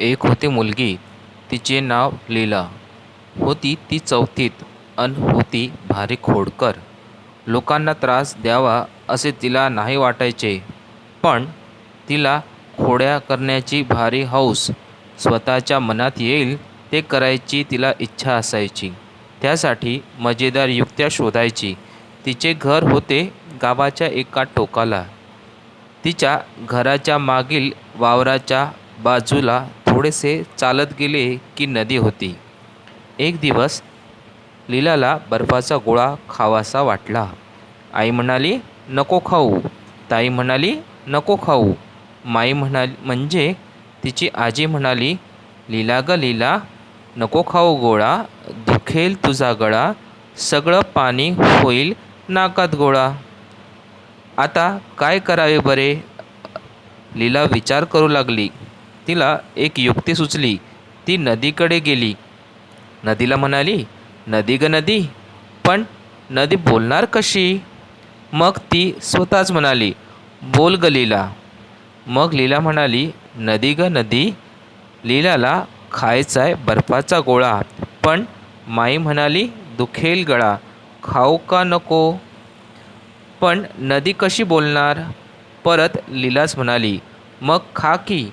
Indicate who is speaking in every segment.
Speaker 1: एक होती मुलगी तिचे नाव लीला. होती ती चौथीत अन होती भारी खोडकर. लोकांना त्रास द्यावा असे तिला नाही वाटायचे. पण तिला खोड्या करण्याची भारी हौस स्वतःच्या मनात येईल ते करायची तिला इच्छा असायची. त्यासाठी मजेदार युक्त्या शोधायची. तिचे घर होते गावाच्या एका टोकाला. तिच्या घराच्या मागील वावराच्या बाजूला थोडेसे चालत गेले की नदी होती. एक दिवस लीलाला बर्फाचा गोळा खावासा वाटला. आई म्हणाली नको खाऊ. ताई म्हणाली नको खाऊ. माई म्हणाली म्हणजे? तिची आजी म्हणाली लीला ग लीला नको खाऊ गोळा दुखेल तुझा गळा सगळं पाणी होईल नाकात गोळा. आता काय करावे बरे? लीला विचार करू लागली. तिला एक युक्ती सुचली. ती नदीकडे गेली. नदीला म्हणाली नदी ग नदी पण नदी बोलणार कशी? मग ती स्वतःच म्हणाली बोल ग लीला. मग लीला म्हणाली नदी ग नदी लीलाला खायचा आहे बर्फाचा गोळा पण माई म्हणाली दुखेल गळा खाऊ का नको? पण नदी कशी बोलणार? परत लीलाच म्हणाली मग खा की.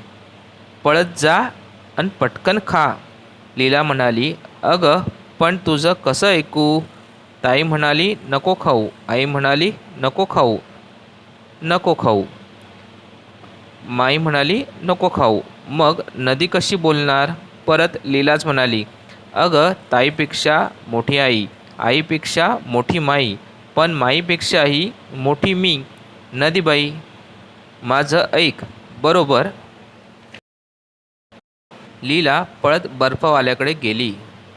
Speaker 1: पळत जा आणि पटकन खा. लीला म्हणाली अगं पण तुझं कसं ऐकू ताई म्हणाली नको खाऊ आई म्हणाली नको खाऊ. नको खाऊ माई म्हणाली नको खाऊ मग नदी कशी बोलणार परत लीलाच म्हणाली अगं ताईपेक्षा मोठी आई. आईपेक्षा मोठी माई. पण माईपेक्षाही मोठी मी. नदीबाई माझं ऐक. बरोबर? लीला पळत बर्फवाल्याकडे गेली.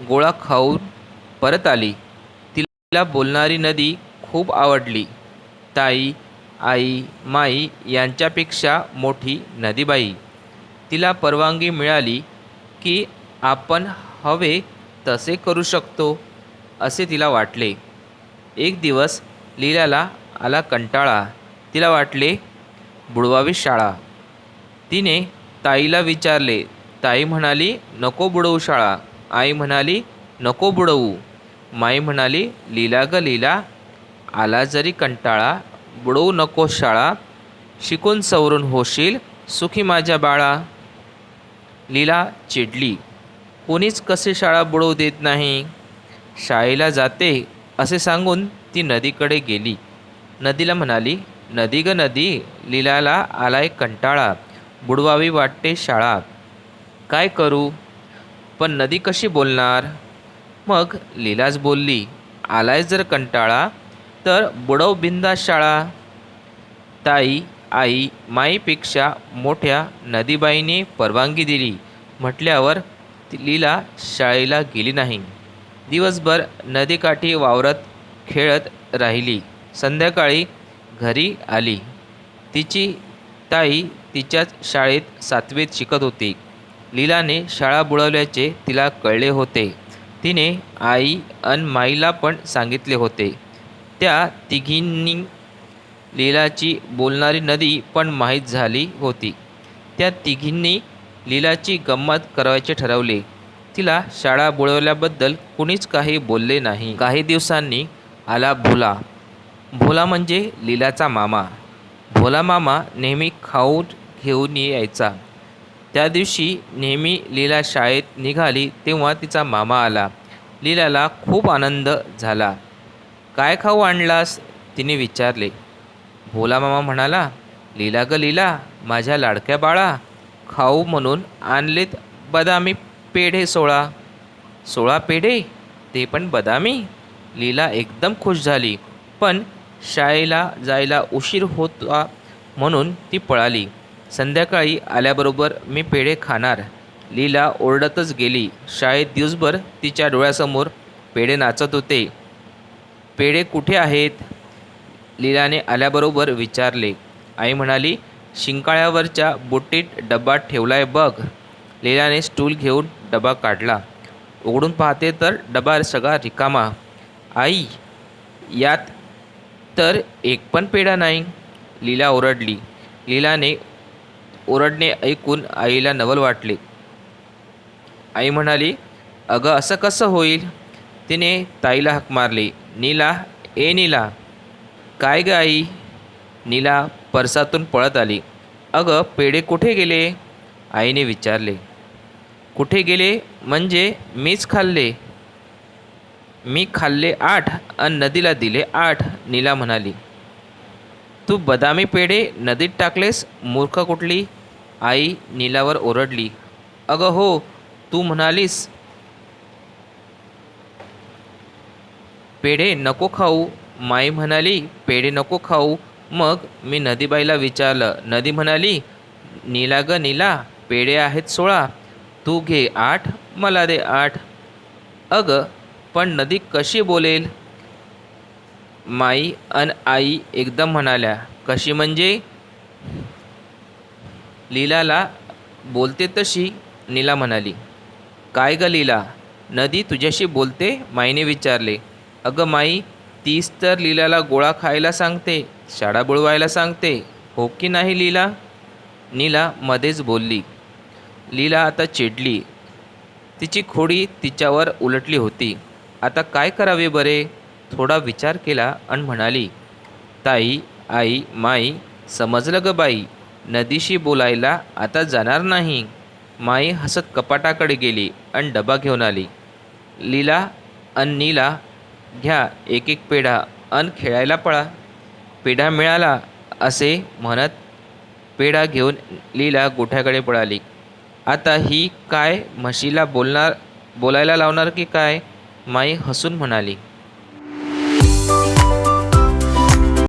Speaker 1: गोळा खाऊन परत आली. तिला बोलणारी नदी खूप आवडली. ताई आई माई यांच्यापेक्षा मोठी नदीबाई. तिला परवानगी मिळाली की आपण हवे तसे करू शकतो असे तिला वाटले. एक दिवस लीलाला आला कंटाळा. तिला वाटले बुडवावी शाळा. तिने ताईला विचारले ताई म्हणाली नको बुडवू शाळा. आई म्हणाली नको बुडवू. माई म्हणाली लीला ग लीला आला जरी कंटाळा बुडवू नको शाळा शिकून सवरून होशील सुखी माझ्या बाळा. लीला चिडली कोणीच कसे शाळा बुडवू देत नाही? शाळेला जाते असे सांगून ती नदीकडे गेली. नदीला म्हणाली नदी ग नदी लीलाला आलाय कंटाळा बुडवावी वाटते शाळा. काय करू? पण नदी कशी बोलणार? मग लीलाच बोलली आलाय जर कंटाळा तर बुडव बिंदा शाळा. ताई आई माईपेक्षा मोठ्या नदीबाईने परवानगी दिली. म्हटल्यावर लीला शाळेला गेली नाही. दिवसभर नदीकाठी वावरत खेळत राहिली. संध्याकाळी घरी आली. तिची ताई तिच्याच शाळेत सातवीत शिकत होती. लीलाने शाळा बुडवल्याचे तिला कळले होते. तिने आई अन माईला पण सांगितले होते. त्या तिघींनी लीलाची बोलणारी नदी पण माहीत झाली होती. त्या तिघींनी लीलाची गंमत करायचे ठरवले. तिला शाळा बुडवल्याबद्दल कुणीच काही बोलले नाही. काही दिवसांनी आला भोला. भोला म्हणजे लीलाचा मामा. भोला मामा नेहमी खाऊन घेऊन यायचा. त्या दिवशी नेहमी लीला शाळेत निघाली तेव्हा तिचा मामा आला. लीलाला खूप आनंद झाला. काय खाऊ आणलास? तिने विचारले. भोला मामा म्हणाला लीला ग लीला माझ्या लाडक्या बाळा खाऊ म्हणून आणलेत बदामी पेढे सोळा. सोळा पेढे? ते पण बदामी? लीला एकदम खुश झाली. पण शाळेला जायला उशीर होता म्हणून ती पळाली. संध्याकाळी आल्याबरोबर मी पेढे खाणार. लीला ओरडतच गेली. शाळेत दिवसभर तिच्या डोळ्यासमोर पेढे नाचत होते. पेढे कुठे आहेत? लीलाने आल्याबरोबर विचारले. आई म्हणाली शिंकाळ्यावरच्या बोटीत डबा ठेवलाय बघ. लीलाने स्टूल घेऊन डबा काढला. उघडून पाहते तर डबा सगळा रिकामा. आई यात तर एक पण पेढा नाही. लीला ओरडली. लीलाने ओरडणे ऐकून आईला नवल वाटले. आई म्हणाली अगं असं कसं होईल? तिने ताईला हाक मारली नीला ए नीला. काय ग आई? नीला परसातून पळत आली. अगं पेढे कुठे गेले? आईने विचारले. कुठे गेले म्हणजे मीच खाल्ले. मी खाल्ले आठ आणि नदीला दिले आठ नीला म्हणाली. तू बदामी पेढे नदीत टाकलेस मूर्ख कुठली? आई नीलावर ओरडली अगं हो तू म्हणालीस पेढे नको खाऊ. माई म्हणाली पेढे नको खाऊ. मग मी नदीबाईला विचारलं नदी म्हणाली नीला ग नीला पेढे आहेत सोळा तू घे आठ मला दे आठ. अगं पण नदी कशी बोलेल? माई अन आई एकदम म्हणाल्या कशी म्हणजे? लीलाला बोलते तशी नीला म्हणाली काय ग लीला? नदी तुझ्याशी बोलते? माईने विचारले अगं माई तीच तर लीलाला गोळा खायला सांगते शाळा बुडवायला सांगते हो की नाही लीला? नीला मध्येच बोलली लीला आता चिडली. तिची खोडी तिच्यावर उलटली होती. आता काय करावे बरे? थोडा विचार केला आणि म्हणाली ताई आई माई समजलं ग बाई. नदीशी बोलायला आता जाणार नाही. माई हसत कपाटाकडे गेली आणि डबा घेऊन आली. लीला अन नीला घ्या एक एक पेढा अन खेळायला पळा. पेढा मिळाला असे म्हणत पेढा घेऊन लीला गोठ्याकडे पळाली. आता ही काय म्हशीला बोलणार बोलायला लावणार की काय? माई हसून म्हणाली.